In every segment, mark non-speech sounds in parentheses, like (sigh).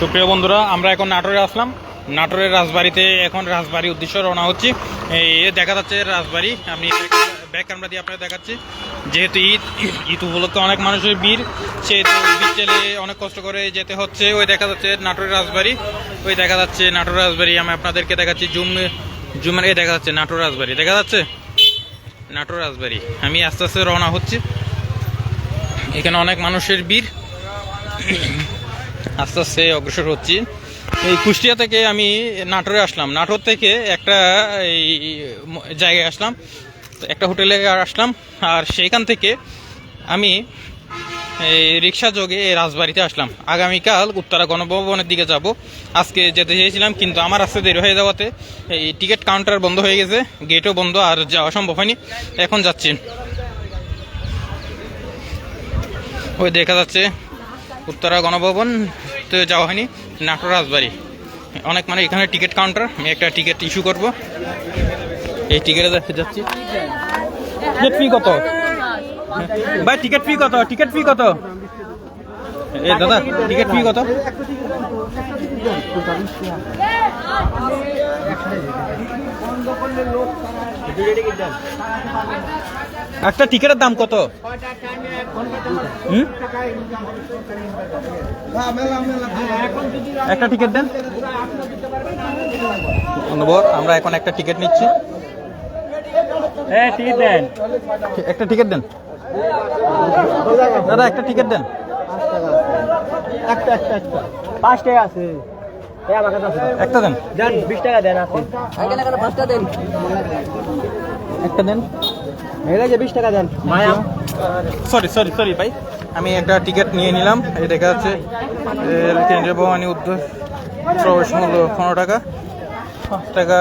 সুপ্রিয় বন্ধুরা, আমরা এখন নাটোরে আসলাম। নাটোরের রাজবাড়িতে এখন রাজবাড়ি উদ্দেশ্যে রওনা হচ্ছি। এ দেখা যাচ্ছে রাজবাড়ি। আমি ব্যাক ক্যামেরা দিয়ে আপনাদের দেখাচ্ছি। যেহেতু ঈদ ঈদ উপলক্ষে অনেক মানুষের ভিড়, সেহেতু বিকেলে অনেক কষ্ট করে যেতে হচ্ছে। ওই দেখা যাচ্ছে নাটোরের রাজবাড়ি। ওই দেখা যাচ্ছে নাটোর রাজবাড়ি। আমি আপনাদেরকে দেখাচ্ছি জুম, জুমের এই দেখা যাচ্ছে নাটোর রাজবাড়ি। দেখা যাচ্ছে? নাটোর রাজবাড়ি। আমি আস্তে আস্তে রওনা হচ্ছি। এখানে অনেক মানুষের ভিড়। আস্তে আস্তে অগ্রসর হচ্ছি। এই কুষ্টিয়া থেকে আমি নাটোরে আসলাম। নাটোর থেকে একটা এই জায়গায় আসলাম। একটা হোটেলে আসলাম। আর সেইখান থেকে আমি এই রিক্সা যোগে রাজবাড়িতে আসলাম। আগামীকাল উত্তরা গণভবনের দিকে যাব। আজকে যেতে চেয়েছিলাম, কিন্তু আমার রাস্তা দেরি হয়ে যাওয়াতে এই টিকিট কাউন্টার বন্ধ হয়ে গেছে, গেটও বন্ধ, আর যাওয়া সম্ভব হয়নি। এখন যাচ্ছি। ওই দেখা যাচ্ছে উত্তরা গণভবন তো যাওয়া হয়নি, নাটোর রাজবাড়ি। অনেক মানে এখানে টিকিট কাউন্টার, আমি একটা টিকিট ইস্যু করব। এই টিকিটে যাচ্ছি। টিকিট ফি কত? ভাই, টিকিট ফি কত? টিকিট ফি কত? এ দাদা, টিকিট ফি কত? একটা টিকিটের দাম কত? একটা টিকিট দেন। বন্ধুবর আমরা এখন একটা টিকিট নিচ্ছি। দেন। একটা টিকিট দেন। দাদা একটা টিকিট দেন। একটা একটা একটা পাঁচ টাকা আছে। একটা দেন। দেন বিশ টাকা দেন পাঁচটা দেন। একটা দেন। হয়ে বিশ টাকা দেন। মায়া। সরি সরি সরি ভাই। আমি একটা টিকিট নিয়ে নিলাম। এই দেখা যাচ্ছে কেন্দ্রীয় ভবানী উদ্যোগ প্রবেশ মূল্য পনেরো টাকা। পাঁচ টাকা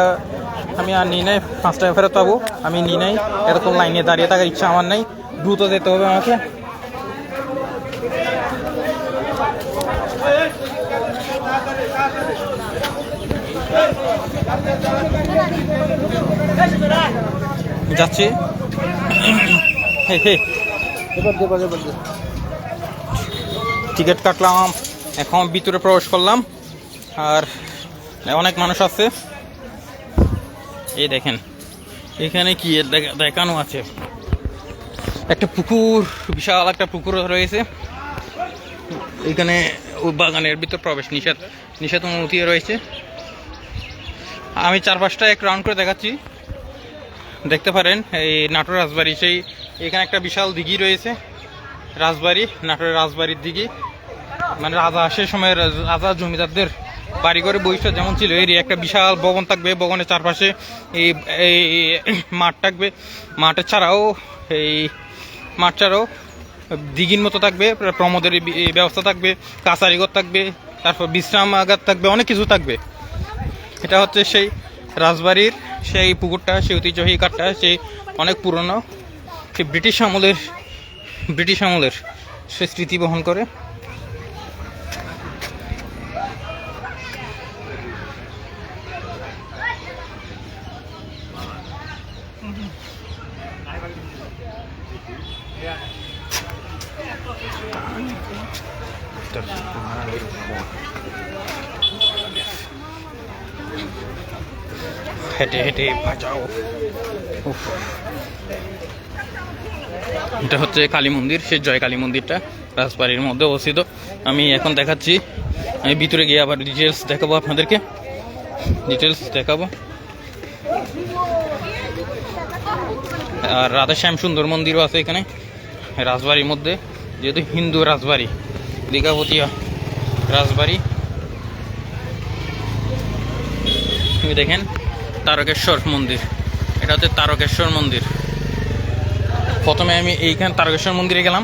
আমি আর নিই নাই পাঁচ টাকা ফেরত পাবো। আমি নিই নাই। এরকম লাইনে দাঁড়িয়ে থাকার ইচ্ছা আমার নাই। দ্রুত যেতে হবে আমাকে। যাচ্ছি। টিকিট কাটলাম, এখন ভিতরে প্রবেশ করলাম। আর অনেক মানুষ আছে। এই দেখেন, এখানে কি দেখানো আছে? একটা পুকুর, বিশাল একটা পুকুর রয়েছে। এখানে বাগানের ভিতর প্রবেশ নিষেধ নিষেধ অনুমতি রয়েছে। আমি চার পাঁচটা এক রাউন্ড করে দেখাচ্ছি। দেখতে পারেন, এই নাটোর রাজবাড়ি, সেই এখানে একটা বিশাল দিঘি রয়েছে। রাজবাড়ি, নাটোরের রাজবাড়ির দিঘি। মানে রাজা সে সময় রাজা জমিদারদের বাড়ি করে যেমন ছিল এর একটা বিশাল ভবন থাকবে, ভবনের চারপাশে এই এই মাঠ থাকবে। মাঠের ছাড়াও এই মাঠ ছাড়াও দিঘির মতো থাকবে প্রমোদের ব্যবস্থা থাকবে কাছারিঘর থাকবে, তারপর বিশ্রামাগার থাকবে, অনেক কিছু থাকবে। এটা হচ্ছে সেই রাজবাড়ির সেই পুকুরটা, সেই ঐতিহ্যবাহী কাঠটা, সেই অনেক পুরনো, সেই ব্রিটিশ আমলের ব্রিটিশ আমলের সে স্মৃতি বহন করে। হেঁটে হেঁটে এটা হচ্ছে কালী মন্দির, সেই জয় কালী মন্দিরটা, রাজবাড়ির মধ্যে অবস্থিত। আমি এখন দেখাচ্ছি, আমি ভিতরে গিয়ে আবার ডিটেলস দেখাবো আপনাদেরকে। ডিটেলস দেখাবো। আর রাধাশ্যাম সুন্দর মন্দিরও আছে এখানে, রাজবাড়ির মধ্যে, যেহেতু হিন্দু রাজবাড়ি, দীঘাপতিয়া রাজবাড়ি। দেখেন তারকেশ্বর মন্দির। এটা হচ্ছে তারকেশ্বর মন্দির। প্রথমে আমি এইখানে তারকেশ্বর মন্দিরে গেলাম।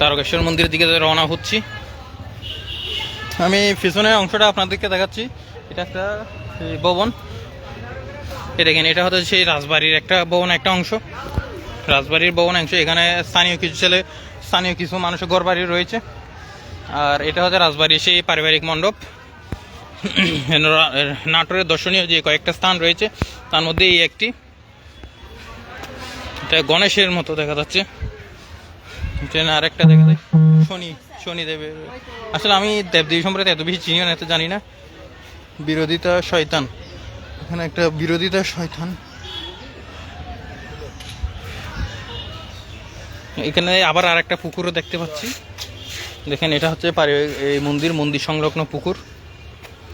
তারকেশ্বর মন্দিরের দিকে রওনা হচ্ছি। আমি পিছনের অংশটা আপনাদেরকে দেখাচ্ছি। এটা একটা ভবন। এ দেখেন, এটা হচ্ছে সেই রাজবাড়ির একটা ভবন, একটা অংশ। রাজবাড়ির ভবন, অংশ। এখানে স্থানীয় কিছু ছেলে, স্থানীয় কিছু মানুষের ঘর বাড়ি রয়েছে। আর এটা হচ্ছে রাজবাড়ির সেই পারিবারিক মণ্ডপ। নাটোরের দর্শনীয় যে কয়েকটা স্থান রয়েছে, তার মধ্যে এই একটি। এটা গণেশের মতো দেখা যাচ্ছে। ট্রেনে আরেকটা দেখা যায়। শনি শনি দেবের আসলে আমি দেবদেবী সম্পর্কে এত বেশি চিনি না, এত জানি না। বিরোধিতা শয়তান। এখানে একটা বিরোধিতা শয়তান। এখানে আবার আর একটা পুকুরও দেখতে পাচ্ছি। দেখেন, এটা হচ্ছে এই মন্দির মন্দির সংলগ্ন পুকুর।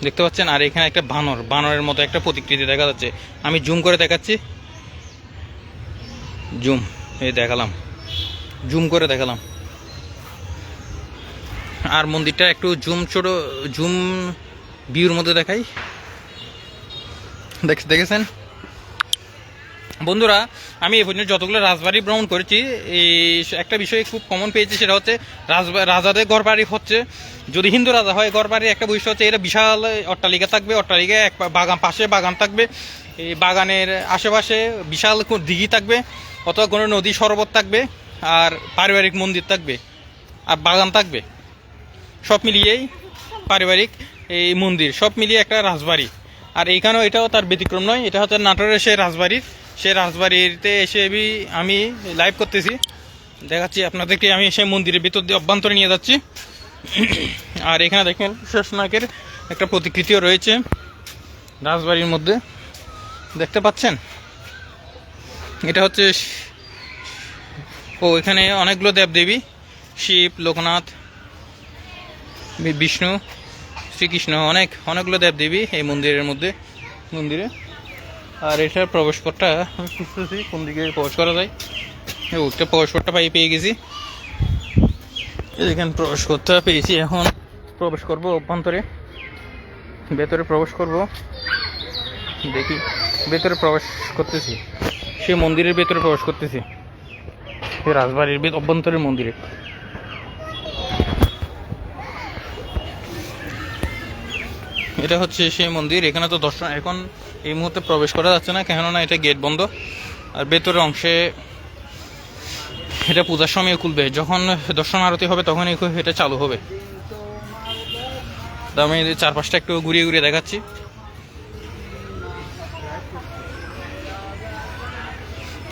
দেখতে পাচ্ছেন? আর এখানে একটা বানর, বানরের মতো একটা প্রতিকৃতি দেখা যাচ্ছে। আমি জুম করে দেখাচ্ছি। জুম, এই দেখালাম। জুম করে দেখালাম। আর মন্দিরটা একটু জুম ছোট, জুম ভিউর মধ্যে দেখাই। দেখ- দেখেছেন? বন্ধুরা, আমি এই পর্যন্ত যতগুলো রাজবাড়ি ভ্রমণ করেছি, এই একটা বিষয় খুব কমন পেয়েছি, সেটা হচ্ছে রাজাদের ঘরবাড়ি হচ্ছে। যদি হিন্দু রাজা হয় ঘরবাড়ির একটা বৈশিষ্ট্য হচ্ছে এটা বিশাল অট্টালিকা থাকবে অট্টালিকায় এক বাগান, পাশে বাগান থাকবে। এই বাগানের আশেপাশে বিশাল দিঘি থাকবে, অথবা কোনো নদী সরোবর থাকবে, আর পারিবারিক মন্দির থাকবে, আর বাগান থাকবে। সব মিলিয়েই পারিবারিক এই মন্দির, সব মিলিয়ে একটা রাজবাড়ি। আর এইখানেও এটাও তার ব্যতিক্রম নয়, এটা হচ্ছে নাটোরের সে রাজবাড়ির সে রাজবাড়িতে এসে আমি লাইভ করতেছি। দেখাচ্ছি আপনাদেরকে, আমি সেই মন্দিরের ভিতর দিয়ে অভ্যন্তরে নিয়ে যাচ্ছি। আর এখানে দেখেন শেষনাকের একটা প্রতিকৃতিও রয়েছে রাজবাড়ির মধ্যে। দেখতে পাচ্ছেন? এটা হচ্ছে ও, এখানে অনেকগুলো দেবদেবী, শিব, লোকনাথ বিষ্ণু, শ্রীকৃষ্ণ, অনেক, অনেকগুলো দেবদেবী এই মন্দিরের মধ্যে, মন্দিরে। আর এটার প্রবেশপথটা আমি খুঁজতেছি, কোন দিকে প্রবেশ করা যায়। ওটা প্রবেশপথটা পাই পেয়ে গেছি। এখানে প্রবেশ করতে পেয়েছি এখন। প্রবেশ করব অভ্যন্তরে। ভেতরে প্রবেশ করব। দেখি, ভেতরে প্রবেশ করতেছি। সে মন্দিরের ভেতরে প্রবেশ করতেছি। রাজবাড়ির অভ্যন্তরের মন্দিরে। এটা হচ্ছে সেই মন্দির। এখানে তো দর্শন এখন এই মুহূর্তে প্রবেশ করা যাচ্ছে না, কেননা এটা গেট বন্ধ। আর ভেতরের অংশে এটা পূজার সময় খুলবে। যখন দর্শন আরতি হবে, তখন এটা চালু হবে। আমি চারপাশটা একটু ঘুরিয়ে ঘুরিয়ে দেখাচ্ছি।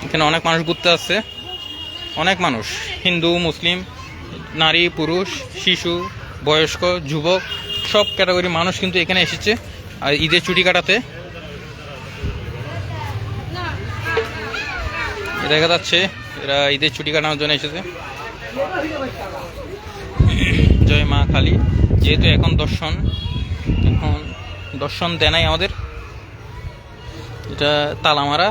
এখানে অনেক মানুষ ঘুরতে আসছে। অনেক মানুষ। হিন্দু, মুসলিম, নারী, পুরুষ, শিশু, বয়স্ক, যুবক, সব ক্যাটাগরি মানুষ কিন্তু এখানে এসেছে। আর ঈদের ছুটি কাটাতে। দেখা যাচ্ছে, এরা ঈদের ছুটি কাটানোর জন্য এসেছে। জয় মা কালী। যেহেতু এখন দর্শন এখন দর্শন দেয় নাই আমাদের। এটা তালামারা।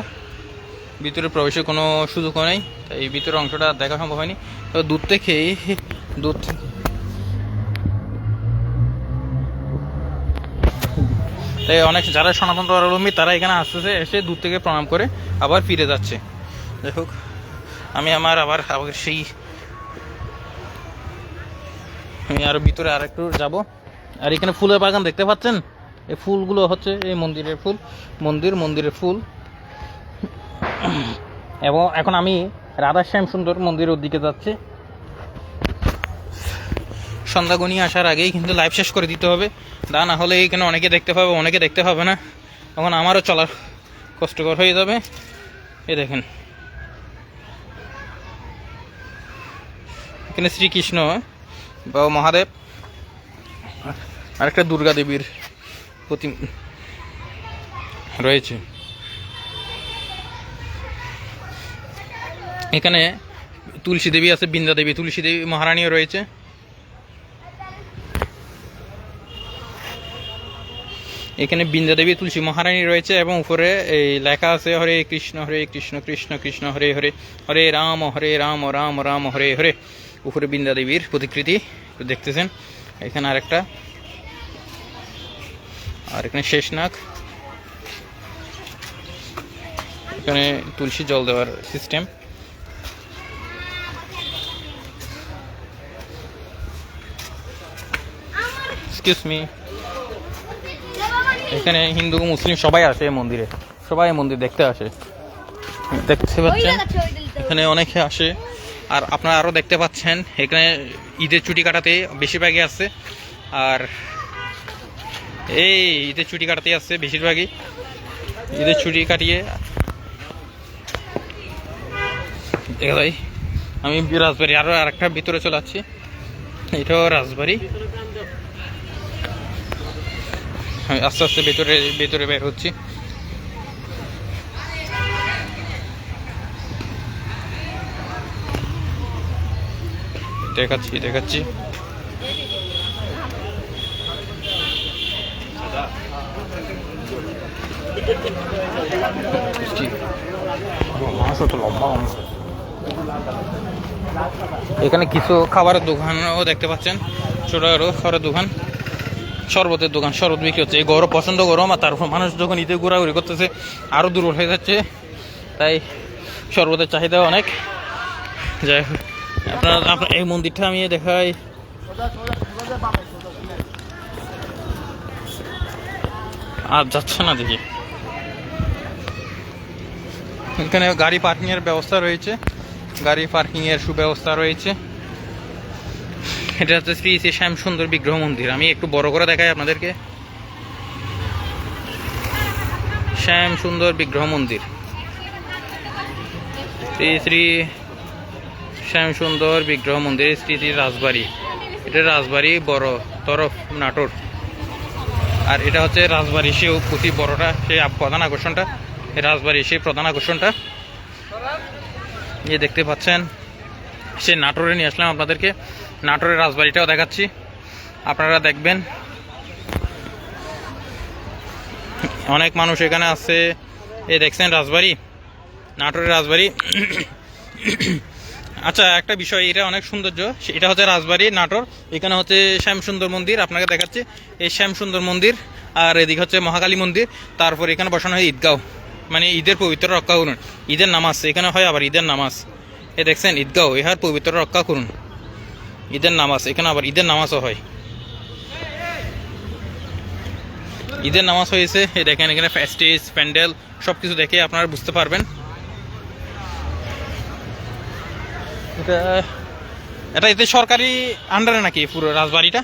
ভিতরে প্রবেশের কোনো সুযোগও নেই, তাই ভিতরের অংশটা দেখা সম্ভব হয়নি। তবে দূর থেকেই দূর থেকে তাই অনেক যারা সনাতন ধর্মাবলম্বী, তারা এখানে আসতেছে, এসে দূর থেকে প্রণাম করে আবার ফিরে যাচ্ছে। যাই হোক, আমি আমার আবার সেই আমি আরও ভিতরে আর একটু যাব। আর এখানে ফুলের বাগান দেখতে পাচ্ছেন? এই ফুলগুলো হচ্ছে এই মন্দিরের ফুল, মন্দির, মন্দিরের ফুল। এবং এখন আমি রাধাশ্যাম সুন্দর মন্দিরের দিকে যাচ্ছি। সন্ধ্যা গনিয়ে আসার আগেই কিন্তু লাইভ শেষ করে দিতে হবে। তা না হলে এখানে অনেকে দেখতে পাবে, অনেকে দেখতে পাবে না। তখন আমারও চলার কষ্টকর হয়ে যাবে। এ দেখেন। এখানে শ্রীকৃষ্ণ বা মহাদেব। আরেকটা দুর্গা দেবীর প্রতি রয়েছে। এখানে তুলসী দেবী আছে, বৃন্দা দেবী, তুলসী দেবী মহারানীও রয়েছে। এখানে বৃন্দা দেবী, তুলসী মহারানী রয়েছে এবং উপরে এই লেখা আছে, হরে কৃষ্ণ হরে কৃষ্ণ কৃষ্ণ কৃষ্ণ, হরে হরে হরে রাম হরে রাম রাম রাম, হরে হরে। উপরে বৃন্দা দেবীর প্রতিকৃতি দেখতেছেন। এখানে আরেকটা। আর এখানে শেষনাগ এখানে তুলসী জল দেওয়ার সিস্টেম এক্সকিউজ মি এখানে হিন্দু মুসলিম সবাই আসে এই মন্দিরে। সবাই মন্দির দেখতে আসে। দেখতে পাচ্ছেন? এখানে অনেকে আসে। আর আপনারা আরও দেখতে পাচ্ছেন, এখানে ঈদের ছুটি কাটাতে বেশিরভাগই আসছে আর এই ঈদের ছুটি কাটাতে আসছে বেশিরভাগই। ঈদের ছুটি কাটিয়ে দেখা যায়, আমি রাজবাড়ি আরও আরেকটা ভিতরে চলে যাচ্ছি। এটাও রাজবাড়ি। আমি আস্তে আস্তে ভেতরে ভেতরে বের হচ্ছি। দেখাচ্ছি দেখাচ্ছি। এখানে কিছু খাবারের দোকানও দেখতে পাচ্ছেন। ছোট ছোট খাবারের দোকান, শরবতের দোকান, শরবত বিক্রি হচ্ছে। এই গরম পছন্দ গরম, আর তারপর মানুষ যখন ঈদে ঘোরাঘুরি করতেছে আরও দুর্বল হয়ে যাচ্ছে। তাই শরবতের চাহিদা অনেক। যাই হোক। আপনার এই মন্দিরটা আমি দেখাই। আর যাচ্ছে না দেখি? এখানে গাড়ি পার্কিং এর ব্যবস্থা রয়েছে। গাড়ি পার্কিং এর সুব্যবস্থা রয়েছে। এটা হচ্ছে শ্রী শ্রী শ্যাম সুন্দর বিগ্রহ মন্দির। আমি একটু বড় করে দেখাই আপনাদেরকে। শ্যাম সুন্দর বিগ্রহ মন্দির। শ্রী শ্রী শ্যাম সুন্দর বিগ্রহ মন্দির শ্রী শ্রী রাজবাড়ি। এটা রাজবাড়ি বড় তরফ নাটোর। আর এটা হচ্ছে রাজবাড়ি সেও পুঁথি বড়টা, সেই প্রধান আকর্ষণটা। রাজবাড়ি, সেই প্রধান আকর্ষণটা। এই দেখতে পাচ্ছেন সে নাটোরে নিয়ে আসলাম আপনাদেরকে। নাটোরের রাজবাড়িটাও দেখাচ্ছি। আপনারা দেখবেন, অনেক মানুষ এখানে আছে এই দেখছেন রাজবাড়ি, নাটোরের রাজবাড়ি। আচ্ছা একটা বিষয়, এটা অনেক সৌন্দর্য। এটা হচ্ছে রাজবাড়ি, নাটোর। এখানে হচ্ছে শ্যামসুন্দর মন্দির, আপনাকে দেখাচ্ছি। এই শ্যামসুন্দর মন্দির আর এদিকে হচ্ছে মহাকালী মন্দির। তারপর এখানে বসানো হয় ঈদগাঁও মানে ঈদের পবিত্র রক্ষা করুন। ঈদের নামাজ, এখানে হয় আবার ঈদের নামাজ। এ দেখছেন, ঈদগাঁও ইহার পবিত্র রক্ষা করুন। ঈদের নামাজ, এখানে আবার ঈদের নামাজও হয়। ঈদের নামাজ হয়েছে এই দেখেন এখানে স্টেজ প্যান্ডেল সব কিছু দেখে আপনারা বুঝতে পারবেন। এটা এটা এতে সরকারি আন্ডারে নাকি পুরো রাজবাড়িটা?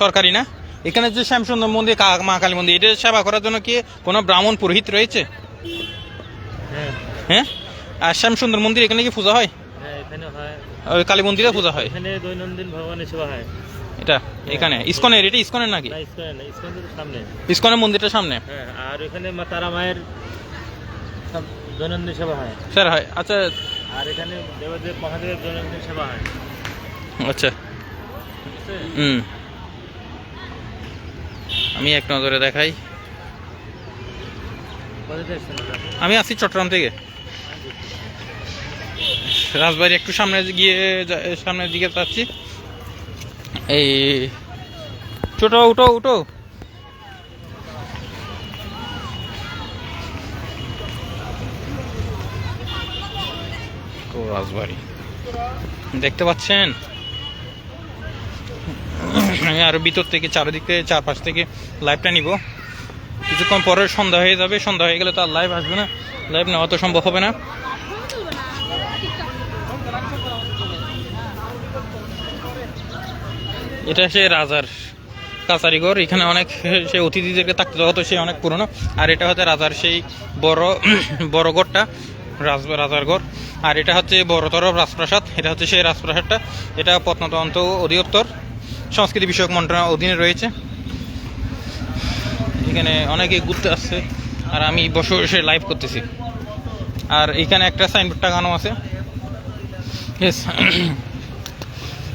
সরকারি না? এখানে যে শ্যামসুন্দর মন্দির মা কালী মন্দির এটা সেবা করার জন্য কি কোনো ব্রাহ্মণ পুরোহিত রয়েছে? হ্যাঁ। হ্যাঁ? আর শ্যামসুন্দর মন্দির এখানে কি পূজা হয়? হ্যাঁ হয়। ওই কালী মন্দিরে পূজা হয়? এখানে দৈনন্দিন ভগবানের সেবা হয়। এটা এখানে? ইসকনের এটা ইসকনের নাকি? সামনে। ইসকনের মন্দিরটা সামনে? হ্যাঁ আর এখানে তারা মায়ের দৈনন্দিন সেবা হয়। স্যার হয়। আচ্ছা আর এখানে দেবদেব মহাদেবের দৈনন্দিন সেবা হয়। আচ্ছা। হুম। আমি এক নজরে দেখাই? আমি আছি চট্টগ্রাম থেকে। রাজবাড়ি একটু সামনে গিয়ে সামনের দিকে যাচ্ছি। এই ছোট উঠো উঠো। রাজবাড়ি। দেখতে পাচ্ছেন? আমি আরও ভিতর থেকে, চারিদিক থেকে, চারপাশ থেকে লাইভটা নিব। কিছুক্ষণ পরে সন্ধ্যা হয়ে যাবে, সন্ধ্যা হয়ে গেলে তো আর লাইভ আসবে না। লাইভ নেওয়া তো সম্ভব হবে না। এটা সে রাজার কাছারিঘর এখানে অনেক সে অতিথিদেরকে থাকতে হতো, সে অনেক পুরনো। আর এটা হচ্ছে রাজার সেই বড় বড় রাজ রাজার ঘর। আর এটা হচ্ছে বড়তর রাজপ্রাসাদ, এটা হচ্ছে সেই রাজপ্রাসাদটা, এটা প্রত্নতন্ত্র অধিদপ্তর, সংস্কৃতি বিষয়ক মন্ত্রণালয়ের অধীনে রয়েছে। এখানে অনেকে ঘুরতে আসছে, আর আমি বসে বসে লাইভ করতেছি। আর এখানে একটা সাইনবোর্ড টাঙানো আছে.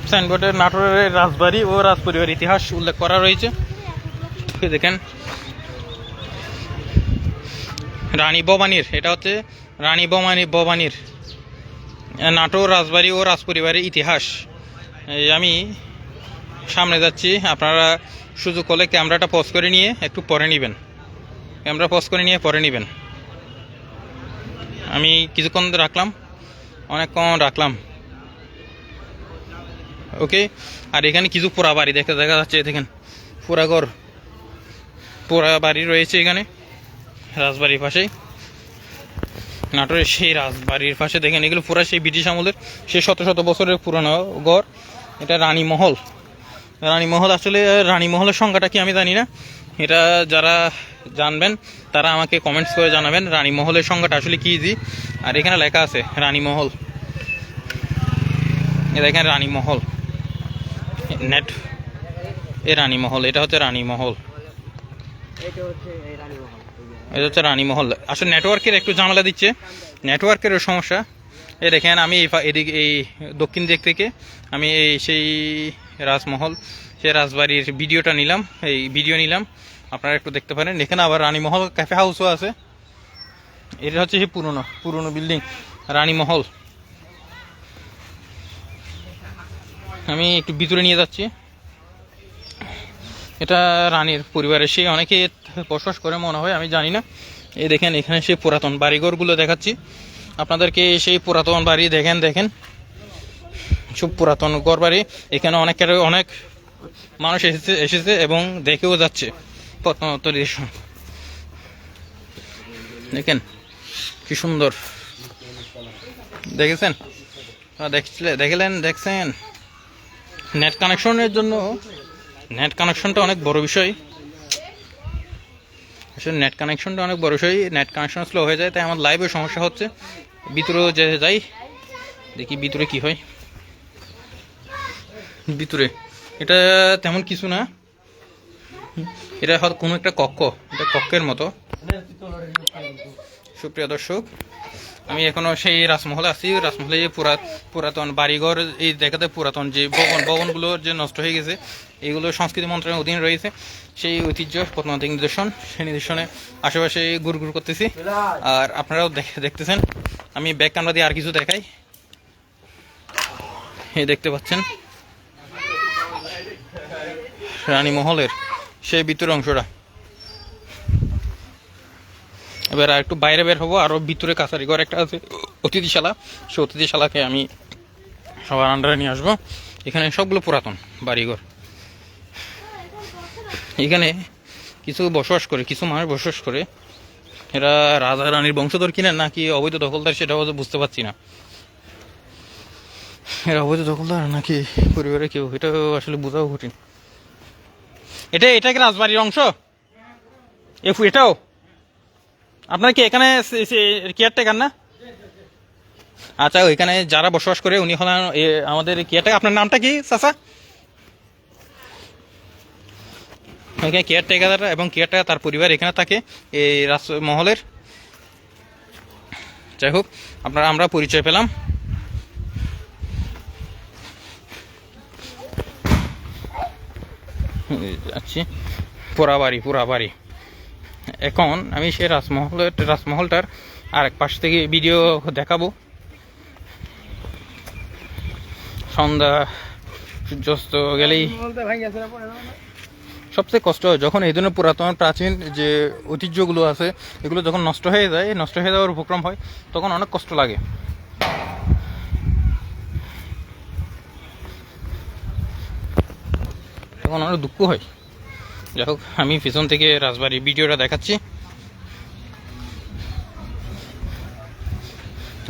সাইনবোর্ডে (coughs) নাটোরের রাজবাড়ি ও রাজপরিবার ইতিহাস উল্লেখ করা রয়েছে। দেখেন। রানী ভবানীর এটা হচ্ছে রানী ভবানী ভবানীর নাটোর রাজবাড়ি ও রাজপরিবারের ইতিহাস। আমি সামনে যাচ্ছি। আপনারা সুযোগ হলে ক্যামেরাটা পজ করে নিয়ে একটু পরে নেবেন। ক্যামেরা পজ করে নিয়ে পরে নেবেন। আমি কিছুক্ষণ রাখলাম। অনেকক্ষণ রাখলাম। ওকে? আর এখানে কিছু পোড়া বাড়ি দেখতে দেখা যাচ্ছে, দেখেন। পোড়া ঘর। পোড়া বাড়ি রয়েছে এখানে। রাজবাড়ির পাশেই। নাটোরের সেই রাজবাড়ির পাশে দেখেন, এগুলো পুরা সেই ব্রিটিশ আমলের সেই শত শত বছরের পুরনো ঘর। এটা রানীমহল রানীমহল আসলে রানীমহলের সংখ্যাটা কি আমি জানি না। এটা যারা জানবেন, তারা আমাকে কমেন্টস করে জানাবেন রানীমহলের সংখ্যাটা আসলে কী জি। আর এখানে লেখা আছে রানীমহল এ দেখেন রানীমহল নেট, এ রানীমহল এটা হচ্ছে রানীমহল এটা হচ্ছে রানীমহল। আসলে নেটওয়ার্কের একটু ঝামেলা দিচ্ছে। নেটওয়ার্কেরও সমস্যা। এই দেখেন, আমি এই ফা- এই দক্ষিণ দিক থেকে আমি এই সেই রাজমহল, সেই রাজবাড়ির ভিডিওটা নিলাম, এই ভিডিও নিলাম। আপনারা একটু দেখতে পারেন। এখানে আবার রানীমহল ক্যাফে হাউসও আছে। এটা হচ্ছে সেই পুরনো পুরনো বিল্ডিং রানীমহল। আমি একটু ভিতরে নিয়ে যাচ্ছি। এটা রানীর পরিবারের সেই অনেকে বসবাস করে মনে হয় আমি জানি না। এই দেখেন এখানে সেই পুরাতন বাড়িঘরগুলো দেখাচ্ছি। আপনাদেরকে সেই পুরাতন বাড়ি দেখেন দেখেন। সব পুরাতন ঘর বাড়ি। এখানে অনেকের অনেক মানুষ এসেছে এসেছে এবং দেখেও যাচ্ছে। প্রথমত দৃশ্য। দেখেন কি সুন্দর। দেখেছেন? আহ, দেখছিলে দেখলেন দেখছেন। নেট কানেকশনের জন্য নেট কানেকশনটা অনেক বড় বিষয়। আসলে নেট কানেকশনটা অনেক বড় বিষয়। নেট কানেকশন স্লো হয়ে যায়, তাই আমার লাইভে সমস্যা হচ্ছে। ভিতরেও যে যাই, দেখি ভিতরে কি হয়। ভিতরে, এটা তেমন কিছু না। এটা হয়তো কোনো একটা কক্ষ, এটা কক্ষের মতো। সুপ্রিয় দর্শক আমি এখনও সেই রাজমহলে আছি। রাজমহলে যে পুরা পুরাতন বাড়িঘর, এই দেখাতে পুরাতন যে ভবন, ভবনগুলো যে নষ্ট হয়ে গেছে, এগুলো সংস্কৃতি মন্ত্রণের অধীন রয়েছে। সেই ঐতিহ্য প্রত্নতাত্ত্বিক নিদর্শন, সেই নিদর্শনে আশেপাশে ঘুর ঘুর করতেছি। আর আপনারাও দেখে দেখতেছেন, আমি ব্যাগ ক্যামেরা দিয়ে আর কিছু দেখাই। এই দেখতে পাচ্ছেন, রানীমহলের সেই ভিতর অংশটা। এবার আর একটু বাইরে বের হব আরও ভিতরে কাছারি ঘর একটা আছে, অতিথিশালা। সে অতিথিশালাকে আমি সবার আন্ডারে নিয়ে আসব। এখানে সবগুলো পুরাতন বাড়িঘর। এখানে কিছু বসবাস করে, কিছু মানুষ বসবাস করে। এরা রাজা রানীর বংশধর কিনা, নাকি অবৈধ দখলদার সেটা হয়তো বুঝতে পারছি না। এরা অবৈধ দখলদার নাকি পরিবারে কেউ? এটাও আসলে বোঝাও কঠিন। এটা এটা কি রাজবাড়ির অংশ? এটাও? আপনার কি এখানে কেয়ারটেকার না? আচ্ছা ওইখানে যারা বসবাস করে উনি হলেন আমাদের কেয়ারটেকার আপনার নামটা কি চাচা ওইখানে কেয়ারটেকার এবং কেয়ারটেকার তার পরিবার এখানে থাকে, এই রাজমহলের যাই হোক, আপনারা, আমরা পরিচয় পেলাম। যাচ্ছি পোড়া বাড়ি পোড়া বাড়ি এখন আমি সে রাজমহলের রাজমহলটার আর এক পাশ থেকে ভিডিও দেখাবো। সন্ধ্যা সূর্যাস্ত গেলেই সবচেয়ে কষ্ট হয় যখন এই ধরনের পুরাতন প্রাচীন যে ঐতিহ্যগুলো আছে এগুলো যখন নষ্ট হয়ে যায় নষ্ট হয়ে যাওয়ার উপক্রম হয় তখন অনেক কষ্ট লাগে। তখন অনেক দুঃখ হয়। যাই হোক আমি পিছন থেকে রাজবাড়ির ভিডিওটা দেখাচ্ছি।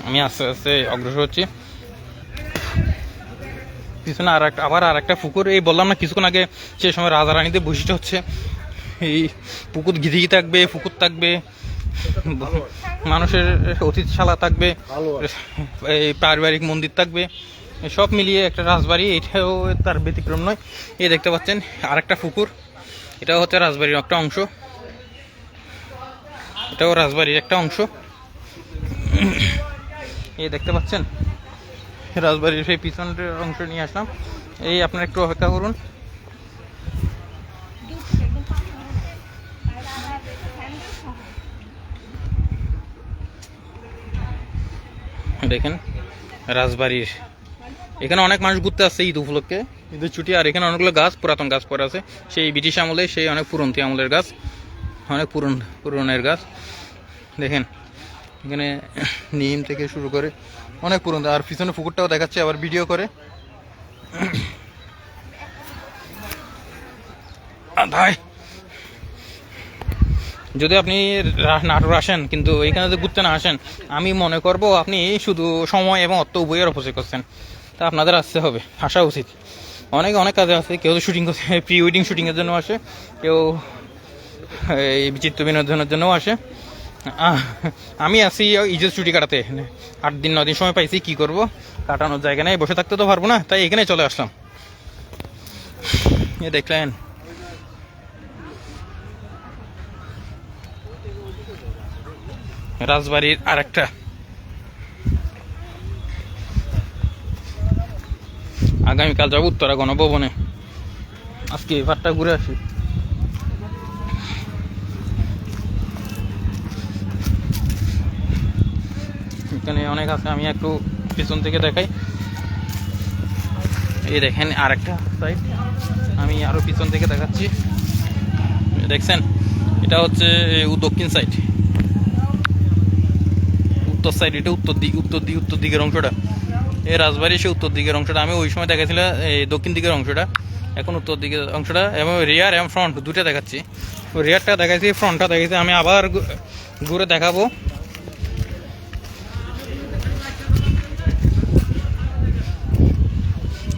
আমি আস্তে আস্তে অগ্রসর হচ্ছি। পিছনে আর একটা আবার আর একটা পুকুর। এই বললাম না কিছুক্ষণ আগে সে সময় রাজা রানীদের বৈশিষ্ট্য হচ্ছে এই পুকুর ঘিরিঘি থাকবে পুকুর থাকবে মানুষের অতিথিশালা থাকবে এই পারিবারিক মন্দির থাকবে সব মিলিয়ে একটা রাজবাড়ি এটাও তার ব্যতিক্রম নয়। এই দেখতে পাচ্ছেন আর একটা পুকুর। এটাও হচ্ছে রাজবাড়ির একটা অংশ। এটাও রাজবাড়ির একটা অংশ। এই দেখতে পাচ্ছেন? রাজবাড়ির সেই পিছনের অংশ নিয়ে আসলাম। এই আপনারা একটু অপেক্ষা করুন। দেখেন, রাজবাড়ির। এখানে অনেক মানুষ ঘুরতে আসছে ঈদ উপলক্ষে। ঈদের ছুটি, আর এখানে অনেকগুলো গাছ, পুরাতন গাছ পড়ে আছে। সেই ব্রিটিশ আমলে সেই অনেক পুরন্তি আমলের গাছ, অনেক পুরন, পুরনের গাছ। দেখেন, এখানে নিম থেকে শুরু করে অনেক পুরনো, আর পিছনে পুকুরটাও দেখাচ্ছে, আবার ভিডিও করে। ভাই। যদি আপনি নাটোর আসেন, কিন্তু এখানে যদি ঘুরতে না আসেন, আমি মনে করব আপনি শুধু সময় এবং অর্থ উভয়ের অপচয় করছেন। তা আপনাদের আসতে হবে, আসা উচিত। অনেকে অনেক কাজে আছে কেউ তো শুটিং করতে প্রি ওয়েডিং শুটিংয়ের জন্য আসে। কেউ এই চিত্র বিনোদনের জন্যও আসে। আমি আছি ঈদের ছুটি কাটাতে। আট দিন ন দিন সময় পাইছি, কি করব? কাটানোর জায়গা নেই, বসে থাকতে তো পারব না, তাই এখানে চলে আসলাম। এ দেখলেন। রাজবাড়ির আরেকটা আগামীকাল যাব উত্তরা গণভবনে। আজকে এবারটা ঘুরে আসি। এখানে অনেক আছে, আমি একটু পিছন থেকে দেখাই। এই দেখেন আরেকটা সাইড আমি আরও পিছন থেকে দেখাচ্ছি। দেখছেন? এটা হচ্ছে দক্ষিণ সাইড উত্তর সাইড এটা উত্তর দিক উত্তর দিক উত্তর দিকের অংশটা। এই রাজবাড়ি সে উত্তর দিকের অংশটা। আমি ওই সময় দেখাছিলাম এই দক্ষিণ দিকের অংশটা। এখন উত্তর দিকের অংশটা এবং রিয়ার এবং ফ্রন্ট দুটো দেখাচ্ছি। রিয়ারটা দেখাচ্ছি ফ্রন্টটা দেখাচ্ছি আমি আবার ঘুরে দেখাবো।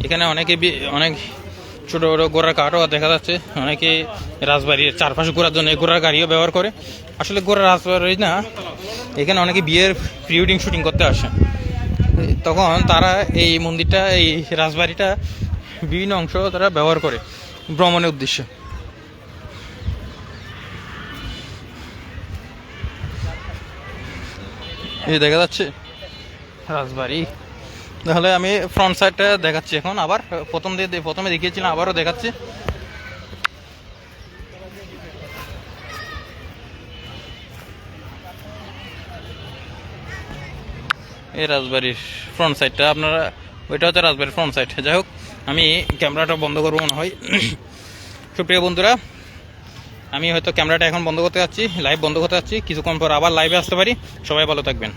এখানে অনেকে অনেক ছোটো, বড় ঘোড়ার কাঠও দেখা যাচ্ছে। অনেকে রাজবাড়ির চারপাশে ঘোরার জন্য ঘোড়ার গাড়িও ব্যবহার করে। আসলে ঘোড়ার রাজবাড়ি না, এখানে অনেকে বিয়ের প্রি ওয়েডিং শুটিং করতে আসে। তখন তারা এই মন্দিরটা, এই রাজবাড়িটা বিভিন্ন অংশ তারা ব্যবহার করে ভ্রমণের উদ্দেশ্যে। এই দেখা যাচ্ছে। রাজবাড়ি। তাহলে আমি ফ্রন্ট সাইডটা দেখাচ্ছি এখন, আবার প্রথম দিয়ে প্রথমে দেখিয়েছিলাম, আবারও দেখাচ্ছি। এই রাজবাড়ির ফ্রন্ট সাইডটা আপনারা, ওইটা হচ্ছে রাজবাড়ির ফ্রন্ট সাইড যাই হোক, আমি ক্যামেরাটা বন্ধ করব মনে হয়। সুপ্রিয় বন্ধুরা, আমি হয়তো ক্যামেরাটা এখন বন্ধ করতে যাচ্ছি লাইভ বন্ধ করতে যাচ্ছি। কিছুক্ষণ পর আবার লাইভে আসতে পারি। সবাই ভালো থাকবেন।